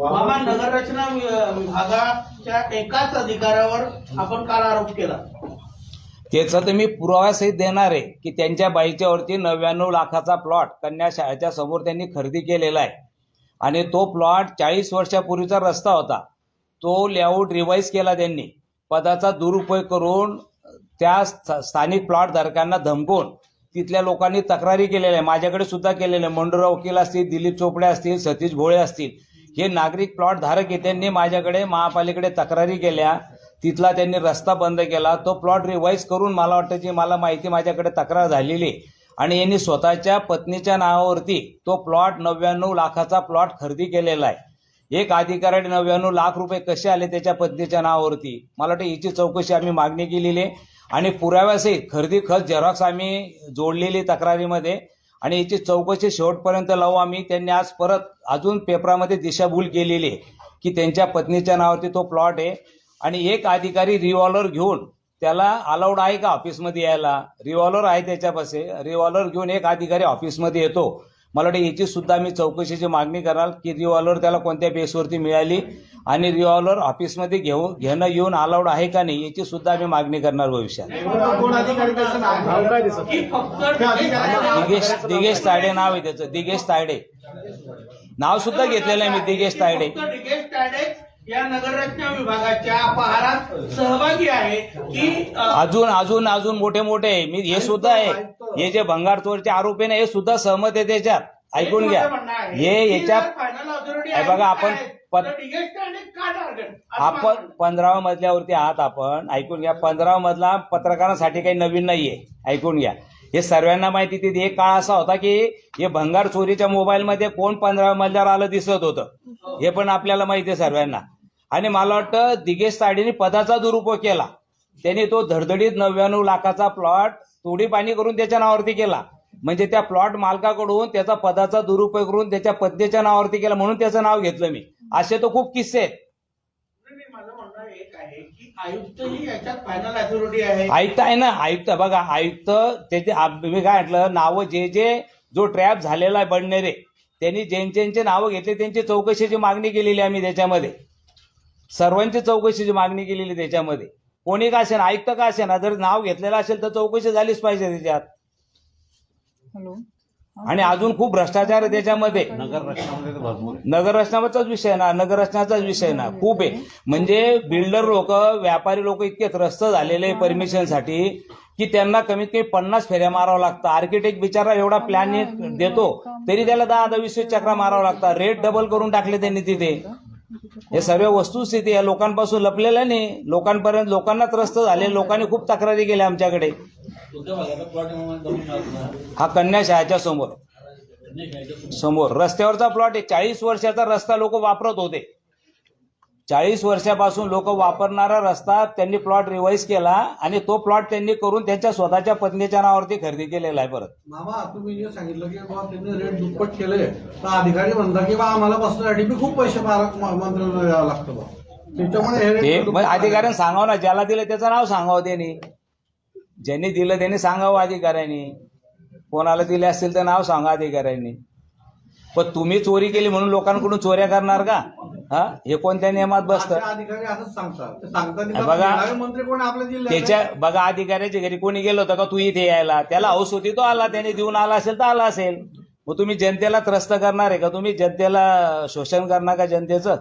मामा नगररचना विभागाच्या एकाच अधिकाऱ्यावर आपण काल आरोप केला. त्याचा तर मी पुराव्यासहित देणार आहे की त्यांच्या बाईच्यावरती नव्याण्णव लाखाचा प्लॉट कन्या शाळेच्या समोर त्यांनी खरेदी केलेला आहे. आणि तो प्लॉट चाळीस वर्षापूर्वीचा रस्ता होता. तो लेआउट रिवाईज केला त्यांनी. पदाचा दुरुपयोग करून त्या स्थ- स्थानिक प्लॉट धारकांना धमकून तिथल्या लोकांनी तक्रारी केलेल्या आहे माझ्याकडे सुद्धा केलेल्या आहे मंडुराव वकील असतील दिलीप चोपडे असतील सतीश भोळे असतील. हे नागरिक प्लॉट धारक आहे त्यांनी माझ्याकडे महापालिकेकडे तक्रारी केल्या. तिथला त्यांनी रस्ता बंद केला. तो प्लॉट रिवाईज करून मला वाटतं की मला माहिती माझ्याकडे तक्रार झालेली आहे. आणि यांनी स्वतःच्या पत्नीच्या नावावरती तो प्लॉट नव्याण्णव लाखाचा प्लॉट खरेदी केलेला आहे. एक अधिकाऱ्याने नव्याण्णव लाख रुपये कसे आले त्याच्या पत्नीच्या नावावरती? मला वाटतं याची चौकशी आम्ही मागणी केलेली आहे. आणि पुराव्यासहित खरेदी खत झेरॉक्स आम्ही जोडलेली तक्रारीमध्ये. आणि याची चौकशी शेवटपर्यंत लावू आम्ही. त्यांनी आज परत अजून पेपरामध्ये दिशाभूल केलेली आहे की त्यांच्या पत्नीच्या नावावरती तो प्लॉट आहे. आणि एक अधिकारी रिव्हॉल्वर घेऊन त्याला अलाउड आहे का ऑफिसमध्ये यायला? रिव्हॉल्वर आहे त्याच्यापासे रिव्हॉल्वर घेऊन एक अधिकारी ऑफिसमध्ये येतो. मला वाटतं याची सुद्धा मी चौकशीची मागणी कराल की रिव्हॉल्वर त्याला कोणत्या बेसवरती मिळाली. आणि रिव्हॉल्वर ऑफिसमध्ये घेऊन घेणं येऊन अलाउड आहे का नाही याची सुद्धा आम्ही मागणी करणार भविष्यात. दिगेश दिगेश तायडे नाव आहे त्याचं. दिगेश तायडे. नाव सुद्धा घेतलेलं आहे मी दिगेश तायडे. या नगररचना विभागाच्या अपहारात सहभागी आहे की अजून अजून अजून मोठे मोठे. आहे. मी हे सुद्धा आहे. हे जे भंगार चोरचे आरोपी आहे ना हे सुद्धा सहमत आहे त्याच्यात. ऐकून घ्या. हे की याच्या जर final authority आहे, बघा, आपण आपण. पंधराव्या मजल्यावरती आहात आपण. ऐकून घ्या पंधरावा मजला पत्रकारांसाठी काही नवीन नाहीये. ऐकून घ्या. हे सर्वांना माहिती तिथे एक काळ असा होता की हे भंगार चोरीच्या मोबाईलमध्ये कोण पंधराव्या मजल्यावर आलं दिसत होतं. हे पण आपल्याला माहिती आहे सर्वांना. आणि मला वाटतं दिगेश ताडेने पदाचा दुरुपयोग केला. त्यांनी तो धडधडीत नव्याण्णव लाखाचा प्लॉट तोडी पाणी करून त्याच्या नावावरती केला. म्हणजे त्या प्लॉट मालकाकडून त्याचा पदाचा दुरुपयोग करून त्याच्या पत्नीच्या नावावरती केला म्हणून त्याचं नाव घेतलं मी. असे तर खूप किस्से आहेत. नाही, नाही, माझं म्हणणं एक आहे की आयुक्त ही याच्यात फायनल अथॉरिटी आहे. आयुक्त आहे ना आयुक्त बघा आयुक्त त्याचे मी काय म्हटलं नावं जे जे जो ट्रॅप झालेला आहे बडनेरे त्यांनी ज्यांचे नावं घेतले त्यांची चौकशीची मागणी केलेली आहे आम्ही त्याच्यामध्ये. सर्वांची चौकशीची मागणी केलेली त्याच्यामध्ये. कोणी का असेल आयुक्त का असेल जर नाव घेतलेलं असेल तर चौकशी झालीच पाहिजे त्याच्यात. हॅलो. आणि अजून खूप भ्रष्टाचार आहे त्याच्यामध्ये. नगर रचनाचाच विषय ना नगर रचनाचाच विषय ना. खूप आहे. म्हणजे बिल्डर लोक व्यापारी लोक इतके त्रस्त झालेले परमिशनसाठी की त्यांना कमीत कमी पन्नास फेऱ्या मारावं लागतं. आर्किटेक्ट बिचारा एवढा प्लॅन देतो तरी त्याला दहा दहा वीस वीस चक्रा मारावं लागतात रेट डबल करून टाकले त्यांनी तिथे. हे सर्व वस्तुस्थिती या लोकांपासून लपलेल्या नाही. लोकांपर्यंत लोकांना त्रस्त झाले. लोकांनी खूप तक्रारी केल्या आमच्याकडे. हा कन्या शाळेच्या समोर. समोर. रस्त्यावरचा प्लॉट आहे. चाळीस वर्षाचा रस्ता लोक वापरत होते. चाळीस वर्षापासून लोक वापरणारा रस्ता त्यांनी प्लॉट रिवाईज केला आणि तो प्लॉट त्यांनी करून त्यांच्या स्वतःच्या पत्नीच्या नावावरती खरेदी केलेला आहे परत. मामा तुम्ही जे सांगितलं की बाबा त्यांनी रेट दुप्पट केले तर अधिकारी म्हणतात की बा आम्हाला बसण्यासाठी बी खूप पैसे मंत्र्यांना द्यावं लागतं बा त्याच्यामुळे अधिकाऱ्यांनी सांगावं ना ज्याला दिलं त्याचं नाव सांगावं त्यांनी. ज्यांनी दिलं त्यांनी सांगावं अधिकाऱ्यांनी. कोणाला दिले असतील तर नाव सांगा अधिकाऱ्यांनी. पण तुम्ही चोरी केली म्हणून लोकांकडून चोऱ्या करणार का? हा? हे कोणत्या नियमात बसतं? बघा. त्याच्या बघा अधिकाऱ्याच्या घरी कोणी गेलं होतं का? तू इथे यायला. त्याला हौस होती तो आला त्याने देऊन आला असेल तर आला असेल. मग तुम्ही जनतेला त्रस्त करणार आहे का? तुम्ही जनतेला शोषण करणार का जनतेचं?